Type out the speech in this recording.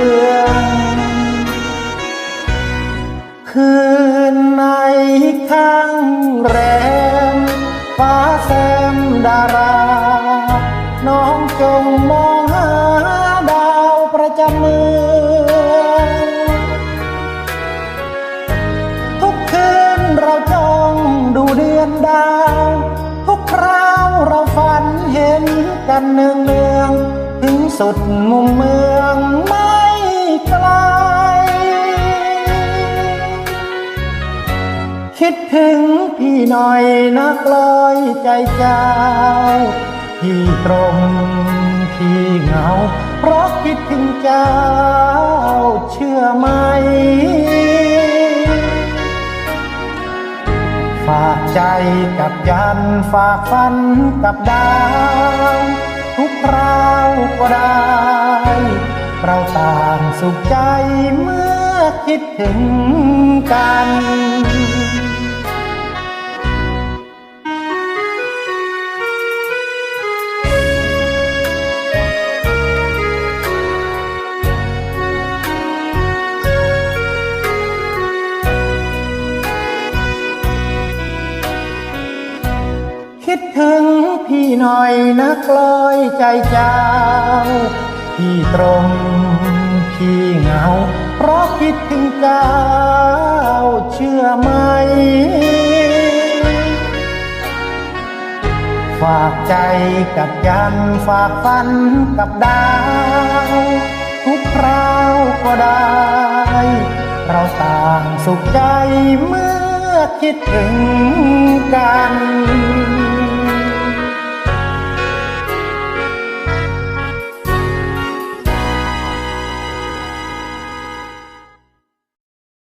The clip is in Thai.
อ นในข้างแรมฟ้าแซมดารา น้องจงมองหาดาวประจำเมืองทุกคืนเราจ้องดูเดือนดาว ทุกคราวเราฝันเห็นกันเนืองเนืองๆถึงสุดมุมเมือง คิดถึงพี่หน่อยนักลอยใจเจ้า พี่ตรงพี่เหงา เพราะคิดถึงเจ้า เชื่อไหม ฝากใจกับยันฝากฝันกับดาว ทุกคราวก็ได้ เราต่างสุขใจเมื่อคิดถึงกัน พี่หน่อยนักลอยใจเจ้า พี่ตรงพี่เหงา เพราะคิดถึงเจ้า เชื่อไหม ฝากใจกับยันฝากฝันกับดาว ทุกคราวก็ได้ เราต่างสุขใจเมื่อคิดถึงกัน